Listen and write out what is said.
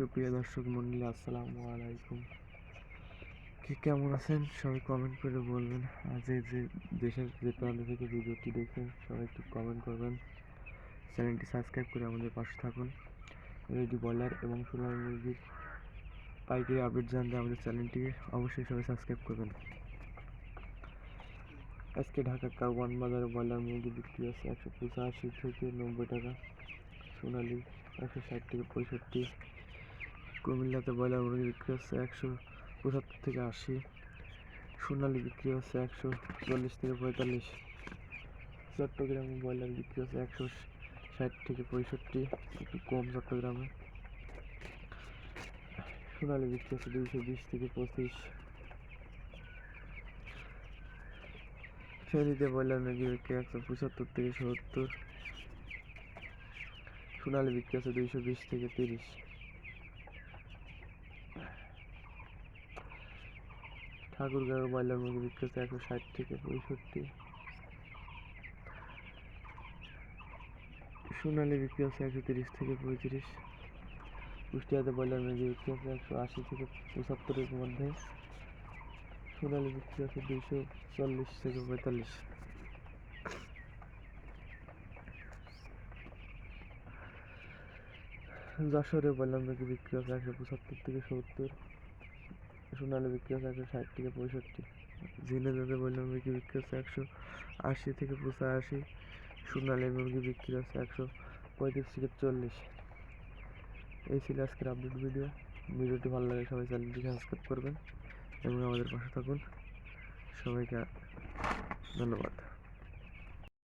সুপ্রিয় দর্শক মন্ডলী, আসসালামু আলাইকুম। কে কেমন আছেন? সবাই কমেন্ট করে বলবেন। আজ এই যে দেশের যে প্রান্ত থেকে ভিডিওটি দেখেন সবাই একটু কমেন্ট করবেন। চ্যানেলটি সাবস্ক্রাইব করে আমাদের পাশে থাকুন। রেডি বয়লার এবং সোনার মুরগির পাইকারি আপডেট জানতে আমাদের চ্যানেলটি অবশ্যই সবাই সাবস্ক্রাইব করবেন। আজকে ঢাকা কারওয়ান বাজারে ব্রয়লার মুরগি বিক্রি আছে একশো পঁচাশি থেকে নব্বই টাকা। সোনালি একশো ষাট থেকে পঁয়ষট্টি। কুমিল্লাতে ব্রয়লার মুরগি বিক্রি হচ্ছে একশো পঁচাত্তর থেকে আশি। সোনালি বিক্রি হচ্ছে একশো চল্লিশ থেকে পঁয়তাল্লিশ। চট্টগ্রামে ব্রয়লার বিক্রি হচ্ছে একশো ষাট থেকে পঁয়ষট্টি, একটু কম চট্টগ্রামে। সোনালি বিক্রি হচ্ছে দুইশো বিশ থেকে পঁচিশ। ফেরিতে ব্রয়লার মুরগি বিক্রি একশো পঁচাত্তর থেকে সত্তর। সোনালি বিক্রি আছে দুইশো বিশ থেকে তিরিশ। ঠাকুরগাঁও ব্রয়লার মুরগি বিক্রি হচ্ছে একশো ষাট থেকে পঁয়ষট্টি। সোনালি বিক্রি হচ্ছে একশো তিরিশ থেকে পঁয়ত্রিশ। কুষ্টিয়াতে ব্রয়লার মুরগি বিক্রি হচ্ছে একশো আশি থেকে পঁচাত্তরের মধ্যে। সোনালি বিক্রি হচ্ছে দুইশো চল্লিশ থেকে পঁয়তাল্লিশ। যশোরে বললাম নাকি বিক্রি হচ্ছে একশো পঁচাত্তর থেকে সত্তর। সোনালি বিক্রি হচ্ছে একশো ষাট থেকে পঁয়ষট্টি। ঝিনেদাতে বললাম মুরগি বিক্রি হচ্ছে একশো আশি থেকে পঁচাশি। সোনালি মুরগি বিক্রি হচ্ছে একশো পঁয়ত্রিশ থেকে চল্লিশ। এই ছিল আজকের আপডেট ভিডিও ভিডিওটি ভালো লাগে সবাই চ্যানেলটি সাবস্ক্রাইব করবেন এবং আমাদের পাশে থাকুন। সবাইকে ধন্যবাদ।